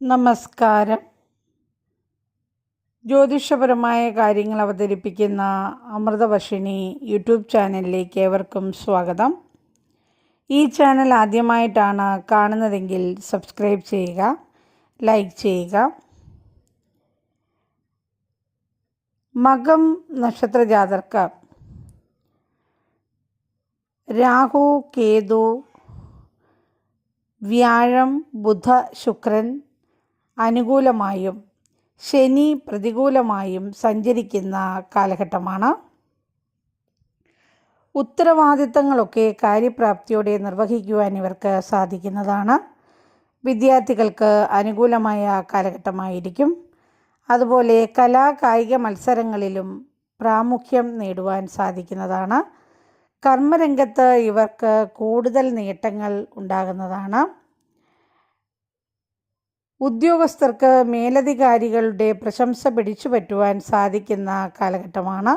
നമസ്കാരം. ജ്യോതിഷപരമായ കാര്യങ്ങൾ അവതരിപ്പിക്കുന്ന അമൃതവർഷിണി യൂട്യൂബ് ചാനലിലേക്ക് ഏവർക്കും സ്വാഗതം. ഈ ചാനൽ ആദ്യമായിട്ടാണ് കാണുന്നതെങ്കിൽ സബ്സ്ക്രൈബ് ചെയ്യുക ലൈക്ക് ചെയ്യുക. മകം നക്ഷത്ര ജാതർക്ക് രാഹു കേതു വ്യാഴം ബുധ ശുക്രൻ അനുകൂലമായും ശനി പ്രതികൂലമായും സഞ്ചരിക്കുന്ന കാലഘട്ടമാണ്. ഉത്തരവാദിത്തങ്ങളൊക്കെ കാര്യപ്രാപ്തിയോടെ നിർവഹിക്കുവാൻ ഇവർക്ക് സാധിക്കുന്നതാണ്. വിദ്യാർത്ഥികൾക്ക് അനുകൂലമായ കാലഘട്ടമായിരിക്കും. അതുപോലെ കലാ കായിക മത്സരങ്ങളിലും പ്രാമുഖ്യം നേടുവാൻ സാധിക്കുന്നതാണ്. കർമ്മരംഗത്ത് ഇവർക്ക് കൂടുതൽ നേട്ടങ്ങൾ ഉണ്ടാകുന്നതാണ്. ഉദ്യോഗസ്ഥർക്ക് മേലധികാരികളുടെ പ്രശംസ പിടിച്ചു പറ്റുവാൻ സാധിക്കുന്ന കാലഘട്ടമാണ്.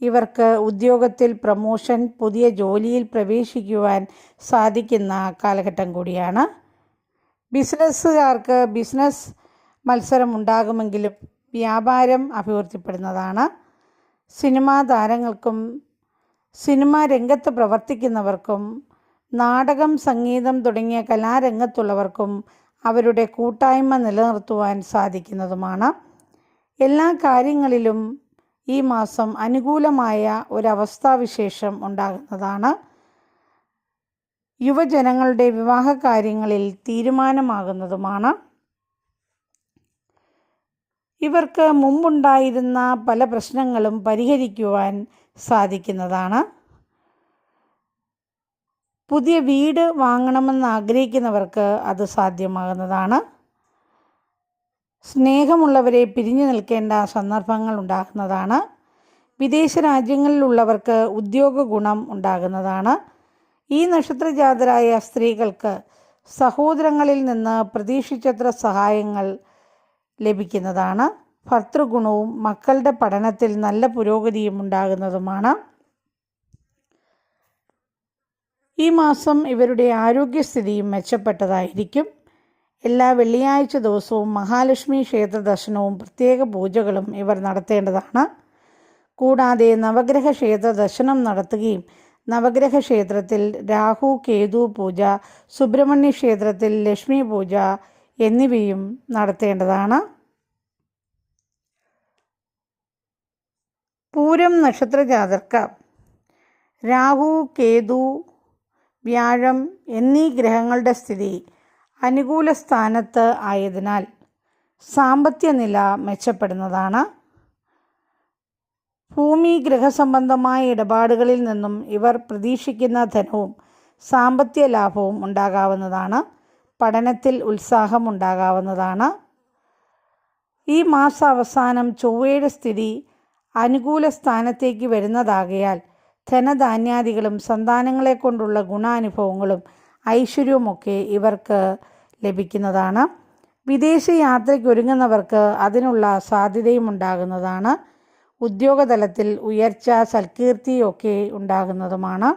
ഇവർക്ക് ഉദ്യോഗത്തിൽ പ്രമോഷൻ പുതിയ ജോലിയിൽ പ്രവേശിക്കുവാൻ സാധിക്കുന്ന കാലഘട്ടം കൂടിയാണ്. ബിസിനസ്സുകാർക്ക് ബിസിനസ് മത്സരം ഉണ്ടാകുമെങ്കിലും വ്യാപാരം അഭിവൃദ്ധിപ്പെടുന്നതാണ്. സിനിമാ താരങ്ങൾക്കും സിനിമാ രംഗത്ത് പ്രവർത്തിക്കുന്നവർക്കും നാടകം സംഗീതം തുടങ്ങിയ കലാരംഗത്തുള്ളവർക്കും അവരുടെ കൂട്ടായ്മ നിലനിർത്തുവാൻ സാധിക്കുന്നതുമാണ്. എല്ലാ കാര്യങ്ങളിലും ഈ മാസം അനുകൂലമായ ഒരവസ്ഥാവിശേഷം ഉണ്ടാകുന്നതാണ്. യുവജനങ്ങളുടെ വിവാഹ കാര്യങ്ങളിൽ തീരുമാനമാകുന്നതുമാണ്. ഇവർക്ക് മുമ്പുണ്ടായിരുന്ന പല പ്രശ്നങ്ങളും പരിഹരിക്കുവാൻ സാധിക്കുന്നതാണ്. പുതിയ വീട് വാങ്ങണമെന്ന് ആഗ്രഹിക്കുന്നവർക്ക് അത് സാധ്യമാകുന്നതാണ്. സ്നേഹമുള്ളവരെ പിരിഞ്ഞു നിൽക്കേണ്ട സന്ദർഭങ്ങൾ ഉണ്ടാകുന്നതാണ്. വിദേശ രാജ്യങ്ങളിലുള്ളവർക്ക് ഉദ്യോഗ ഗുണം ഉണ്ടാകുന്നതാണ്. ഈ നക്ഷത്രജാതരായ സ്ത്രീകൾക്ക് സഹോദരങ്ങളിൽ നിന്ന് പ്രതീക്ഷിച്ചത്ര സഹായങ്ങൾ ലഭിക്കുന്നതാണ്. ഭർത്തൃഗുണവും മക്കളുടെ പഠനത്തിൽ നല്ല പുരോഗതിയും ഉണ്ടാകുന്നതുമാണ്. ഈ മാസം ഇവരുടെ ആരോഗ്യസ്ഥിതിയും മെച്ചപ്പെട്ടതായിരിക്കും. എല്ലാ വെള്ളിയാഴ്ച ദിവസവും മഹാലക്ഷ്മി ക്ഷേത്ര ദർശനവും പ്രത്യേക പൂജകളും ഇവർ നടത്തേണ്ടതാണ്. കൂടാതെ നവഗ്രഹ ക്ഷേത്ര ദർശനം നടത്തുകയും നവഗ്രഹ ക്ഷേത്രത്തിൽ രാഹു കേതു പൂജ സുബ്രഹ്മണ്യ ക്ഷേത്രത്തിൽ ലക്ഷ്മി പൂജ എന്നിവയും നടത്തേണ്ടതാണ്. പൂരം നക്ഷത്ര ജാതർക്ക് രാഹു കേതു വ്യാഴം എന്നീ ഗ്രഹങ്ങളുടെ സ്ഥിതി അനുകൂല സ്ഥാനത്ത് ആയതിനാൽ സാമ്പത്തിക നില മെച്ചപ്പെടുന്നതാണ്. ഭൂമി ഗ്രഹസംബന്ധമായ ഇടപാടുകളിൽ നിന്നും ഇവർ പ്രതീക്ഷിക്കുന്ന ധനവും സാമ്പത്തിക ലാഭവും ഉണ്ടാകാവുന്നതാണ്. പഠനത്തിൽ ഉത്സാഹം ഉണ്ടാകാവുന്നതാണ്. ഈ മാസാവസാനം ചൊവ്വയുടെ സ്ഥിതി അനുകൂല സ്ഥാനത്തേക്ക് വരുന്നതാകയാൽ ധനധാന്യാദികളും സന്താനങ്ങളെ കൊണ്ടുള്ള ഗുണാനുഭവങ്ങളും ഐശ്വര്യവുമൊക്കെ ഇവർക്ക് ലഭിക്കുന്നതാണ്. വിദേശ യാത്രയ്ക്ക് ഒരുങ്ങുന്നവർക്ക് അതിനുള്ള സാധ്യതയും ഉണ്ടാകുന്നതാണ്. ഉദ്യോഗതലത്തിൽ ഉയർച്ച സൽകീർത്തിയൊക്കെ ഉണ്ടാകുന്നതുമാണ്.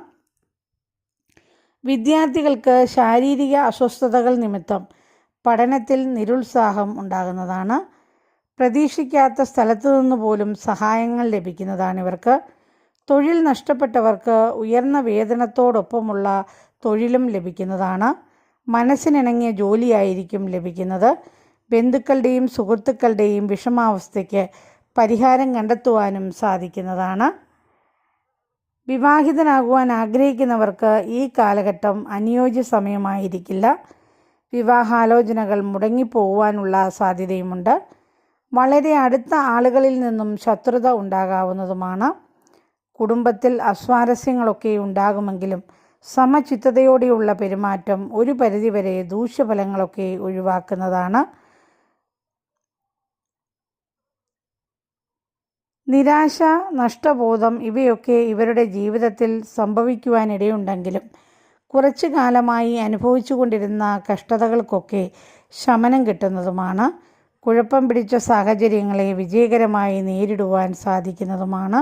വിദ്യാർത്ഥികൾക്ക് ശാരീരിക അസ്വസ്ഥതകൾ നിമിത്തം പഠനത്തിൽ നിരുത്സാഹം ഉണ്ടാകുന്നതാണ്. പ്രതീക്ഷിക്കാത്ത സ്ഥലത്തു നിന്ന് പോലും സഹായങ്ങൾ ലഭിക്കുന്നതാണ് ഇവർക്ക്. തൊഴിൽ നഷ്ടപ്പെട്ടവർക്ക് ഉയർന്ന വേതനത്തോടൊപ്പമുള്ള തൊഴിലും ലഭിക്കുന്നതാണ്. മനസ്സിനിണങ്ങിയ ജോലിയായിരിക്കും ലഭിക്കുന്നത്. ബന്ധുക്കളുടെയും സുഹൃത്തുക്കളുടെയും വിഷമാവസ്ഥയ്ക്ക് പരിഹാരം കണ്ടെത്തുവാനും സാധിക്കുന്നതാണ്. വിവാഹിതനാകുവാൻ ആഗ്രഹിക്കുന്നവർക്ക് ഈ കാലഘട്ടം അനുയോജ്യ സമയമായിരിക്കില്ല. വിവാഹാലോചനകൾ മുടങ്ങിപ്പോകുവാനുള്ള സാധ്യതയുമുണ്ട്. വളരെ അടുത്ത ആളുകളിൽ നിന്നും ശത്രുത ഉണ്ടാകാവുന്നതുമാണ്. കുടുംബത്തിൽ അസ്വാരസ്യങ്ങളൊക്കെ ഉണ്ടാകുമെങ്കിലും സമചിത്തതയോടെയുള്ള പെരുമാറ്റം ഒരു പരിധിവരെ ദൂഷ്യഫലങ്ങളൊക്കെ ഒഴിവാക്കുന്നതാണ്. നിരാശ നഷ്ടബോധം ഇവയൊക്കെ ഇവരുടെ ജീവിതത്തിൽ സംഭവിക്കുവാനിടയുണ്ടെങ്കിലും കുറച്ചു കാലമായി അനുഭവിച്ചു കൊണ്ടിരുന്ന കഷ്ടതകൾക്കൊക്കെ ശമനം കിട്ടുന്നതുമാണ്. കുഴപ്പം പിടിച്ച സാഹചര്യങ്ങളെ വിജയകരമായി നേരിടുവാൻ സാധിക്കുന്നതുമാണ്.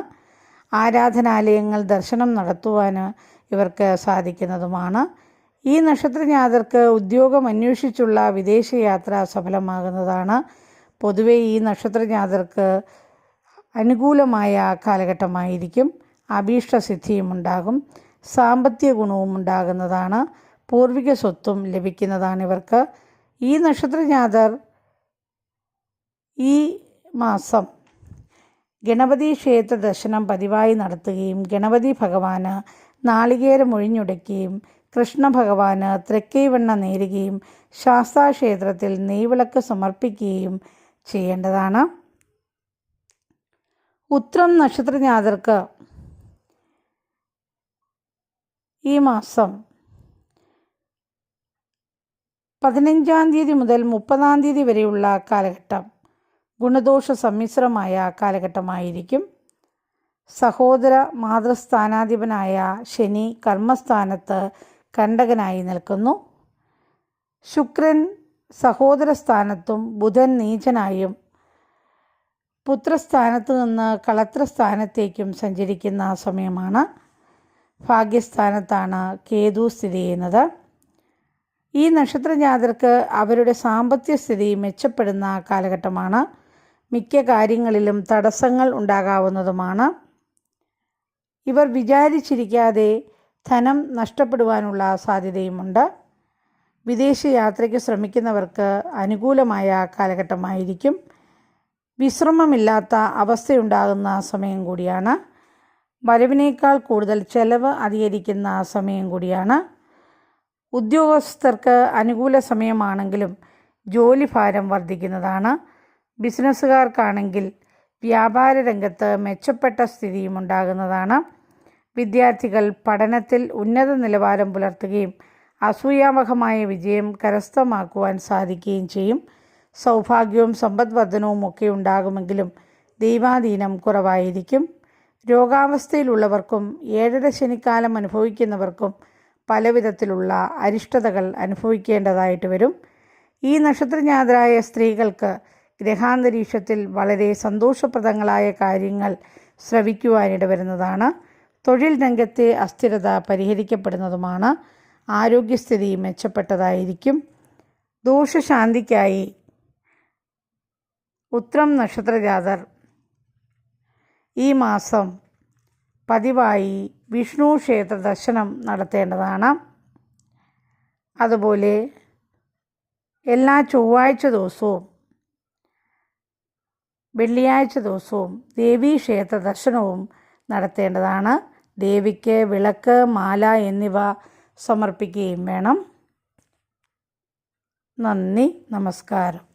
ആരാധനാലയങ്ങൾ ദർശനം നടത്തുവാൻ ഇവർക്ക് സാധിക്കുന്നതുമാണ്. ഈ നക്ഷത്രജ്ഞാതർക്ക് ഉദ്യോഗം അന്വേഷിച്ചുള്ള വിദേശയാത്ര സഫലമാകുന്നതാണ്. പൊതുവെ ഈ നക്ഷത്രജ്ഞാതർക്ക് അനുകൂലമായ കാലഘട്ടമായിരിക്കും. അഭീഷ്ടസിദ്ധിയും ഉണ്ടാകും. സാമ്പത്തിക ഗുണവും ഉണ്ടാകുന്നതാണ്. പൂർവിക സ്വത്തും ലഭിക്കുന്നതാണ് ഇവർക്ക്. ഈ നക്ഷത്രജ്ഞാതർ ഈ മാസം ഗണപതി ക്ഷേത്ര ദർശനം പതിവായി നടത്തുകയും ഗണപതി ഭഗവാന് നാളികേരം ഒഴിഞ്ഞുടയ്ക്കുകയും കൃഷ്ണ ഭഗവാന് തൃക്കൈവെണ്ണ നേരുകയും ശാസ്താക്ഷേത്രത്തിൽ നെയ്വിളക്ക് സമർപ്പിക്കുകയും ചെയ്യേണ്ടതാണ്. ഉത്രം നക്ഷത്രജാതർക്ക് ഈ മാസം പതിനഞ്ചാം തീയതി മുതൽ മുപ്പതാം തീയതി വരെയുള്ള കാലഘട്ടം. ഗുണദോഷ സമ്മിശ്രമായ കാലഘട്ടമായിരിക്കും. സഹോദര മാതൃസ്ഥാനാധിപനായ ശനി കർമ്മസ്ഥാനത്ത് കണ്ടകനായി നിൽക്കുന്നു. ശുക്രൻ സഹോദര സ്ഥാനത്തും ബുധൻ നീചനായും പുത്രസ്ഥാനത്ത് നിന്ന് കളത്രസ്ഥാനത്തേക്കും സഞ്ചരിക്കുന്ന സമയമാണ്. ഭാഗ്യസ്ഥാനത്താണ് കേതു സ്ഥിതി ചെയ്യുന്നത്. ഈ നക്ഷത്രജാതർക്ക് അവരുടെ സാമ്പത്തിക സ്ഥിതി മെച്ചപ്പെടുന്ന കാലഘട്ടമാണ്. മിക്ക കാര്യങ്ങളിലും തടസ്സങ്ങൾ ഉണ്ടാകാവുന്നതുമാണ്. ഇവർ വിചാരിച്ചിരിക്കാതെ ധനം നഷ്ടപ്പെടുവാനുള്ള സാധ്യതയുമുണ്ട്. വിദേശ യാത്രയ്ക്ക് ശ്രമിക്കുന്നവർക്ക് അനുകൂലമായ കാലഘട്ടമായിരിക്കും. വിശ്രമമില്ലാത്ത അവസ്ഥയുണ്ടാകുന്ന സമയം കൂടിയാണ്. വരവിനേക്കാൾ കൂടുതൽ ചെലവ് അധികരിക്കുന്ന സമയം കൂടിയാണ്. ഉദ്യോഗസ്ഥർക്ക് അനുകൂല സമയമാണെങ്കിലും ജോലിഭാരം വർദ്ധിക്കുന്നതാണ്. ബിസിനസ്സുകാർക്കാണെങ്കിൽ വ്യാപാര രംഗത്ത് മെച്ചപ്പെട്ട സ്ഥിതിയും ഉണ്ടാകുന്നതാണ്. വിദ്യാർത്ഥികൾ പഠനത്തിൽ ഉന്നത നിലവാരം പുലർത്തുകയും അസൂയാമഹമായ വിജയം കരസ്ഥമാക്കുവാൻ സാധിക്കുകയും ചെയ്യും. സൗഭാഗ്യവും സമ്പദ്വർദ്ധനവും ഒക്കെ ഉണ്ടാകുമെങ്കിലും ദൈവാധീനം കുറവായിരിക്കും. രോഗാവസ്ഥയിലുള്ളവർക്കും ഏഴര ശനിക്കാലം അനുഭവിക്കുന്നവർക്കും പലവിധത്തിലുള്ള അരിഷ്ടതകൾ അനുഭവിക്കേണ്ടതായിട്ട് വരും. ഈ നക്ഷത്രജ്ഞാതരായ സ്ത്രീകൾക്ക് ഗ്രഹാന്തരീക്ഷത്തിൽ വളരെ സന്തോഷപ്രദങ്ങളായ കാര്യങ്ങൾ ശ്രവിക്കുവാനിട വരുന്നതാണ്. തൊഴിൽ രംഗത്തെ അസ്ഥിരത പരിഹരിക്കപ്പെടുന്നതുമാണ്. ആരോഗ്യസ്ഥിതി മെച്ചപ്പെട്ടതായിരിക്കും. ദോഷശാന്തിക്കായി ഉത്രം നക്ഷത്രജാതർ ഈ മാസം പതിവായി വിഷ്ണു ക്ഷേത്ര ദർശനം നടത്തേണ്ടതാണ്. അതുപോലെ എല്ലാ ചൊവ്വാഴ്ച ദിവസവും വെള്ളിയാഴ്ച ദിവസവും ദേവീ ക്ഷേത്ര ദർശനവും നടത്തേണ്ടതാണ്. ദേവിക്ക് വിളക്ക് മാല എന്നിവ സമർപ്പിക്കുകയും വേണം. നന്ദി നമസ്കാരം.